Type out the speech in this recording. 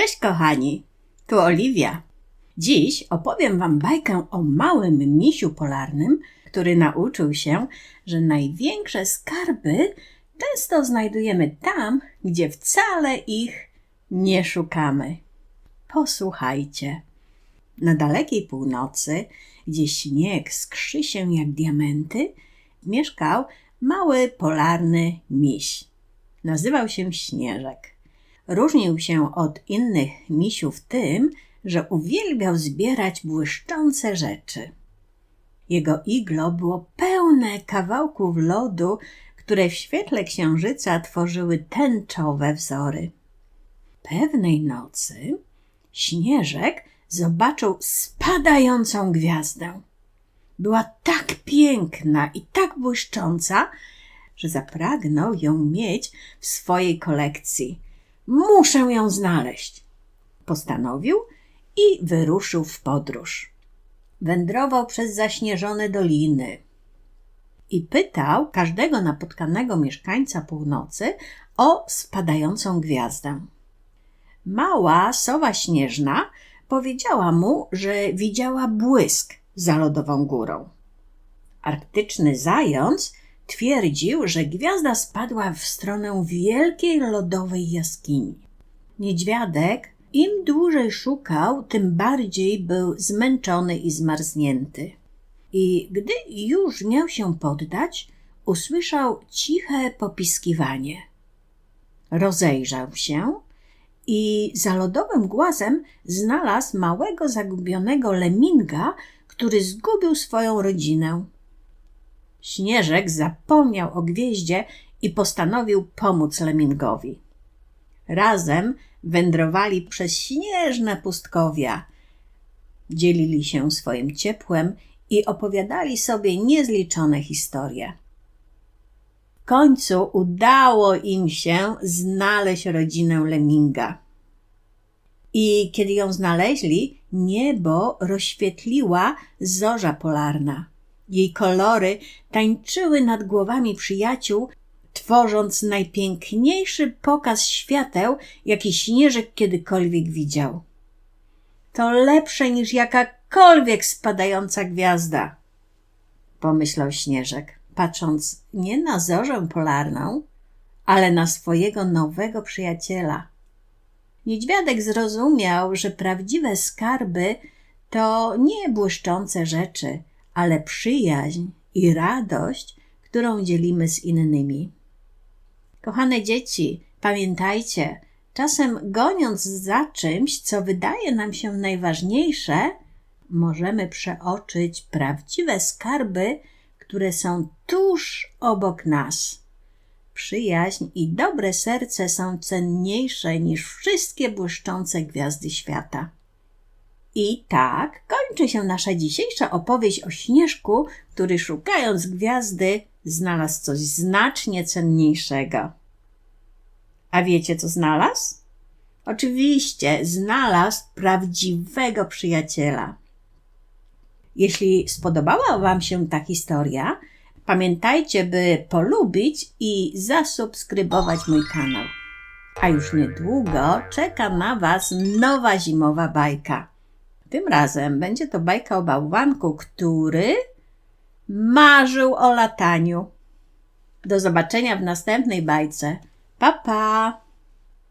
Cześć kochani, tu Oliwia. Dziś opowiem Wam bajkę o małym misiu polarnym, który nauczył się, że największe skarby często znajdujemy tam, gdzie wcale ich nie szukamy. Posłuchajcie. Na dalekiej północy, gdzie śnieg skrzy się jak diamenty, mieszkał mały polarny miś. Nazywał się Śnieżek. Różnił się od innych misiów tym, że uwielbiał zbierać błyszczące rzeczy. Jego iglo było pełne kawałków lodu, które w świetle księżyca tworzyły tęczowe wzory. Pewnej nocy Śnieżek zobaczył spadającą gwiazdę. Była tak piękna i tak błyszcząca, że zapragnął ją mieć w swojej kolekcji. Muszę ją znaleźć. Postanowił i wyruszył w podróż. Wędrował przez zaśnieżone doliny i pytał każdego napotkanego mieszkańca północy o spadającą gwiazdę. Mała sowa śnieżna powiedziała mu, że widziała błysk za lodową górą. Arktyczny zając twierdził, że gwiazda spadła w stronę wielkiej lodowej jaskini. Niedźwiadek im dłużej szukał, tym bardziej był zmęczony i zmarznięty. I gdy już miał się poddać, usłyszał ciche popiskiwanie. Rozejrzał się i za lodowym głazem znalazł małego zagubionego leminga, który zgubił swoją rodzinę. Śnieżek zapomniał o gwieździe i postanowił pomóc lemingowi. Razem wędrowali przez śnieżne pustkowia. Dzielili się swoim ciepłem i opowiadali sobie niezliczone historie. W końcu udało im się znaleźć rodzinę Leminga. I kiedy ją znaleźli, niebo rozświetliła zorza polarna. Jej kolory tańczyły nad głowami przyjaciół, tworząc najpiękniejszy pokaz świateł, jaki śnieżek kiedykolwiek widział. To lepsze niż jakakolwiek spadająca gwiazda, pomyślał śnieżek, patrząc nie na zorzę polarną, ale na swojego nowego przyjaciela. Niedźwiadek zrozumiał, że prawdziwe skarby to nie błyszczące rzeczy, ale przyjaźń i radość, którą dzielimy z innymi. Kochane dzieci, pamiętajcie, czasem goniąc za czymś, co wydaje nam się najważniejsze, możemy przeoczyć prawdziwe skarby, które są tuż obok nas. Przyjaźń i dobre serce są cenniejsze niż wszystkie błyszczące gwiazdy świata. I tak kończy się nasza dzisiejsza opowieść o Śnieżku, który szukając gwiazdy znalazł coś znacznie cenniejszego. A wiecie, co znalazł? Oczywiście, znalazł prawdziwego przyjaciela. Jeśli spodobała Wam się ta historia, pamiętajcie, by polubić i zasubskrybować mój kanał. A już niedługo czeka na Was nowa zimowa bajka. Tym razem będzie to bajka o bałwanku, który marzył o lataniu. Do zobaczenia w następnej bajce. Pa, pa!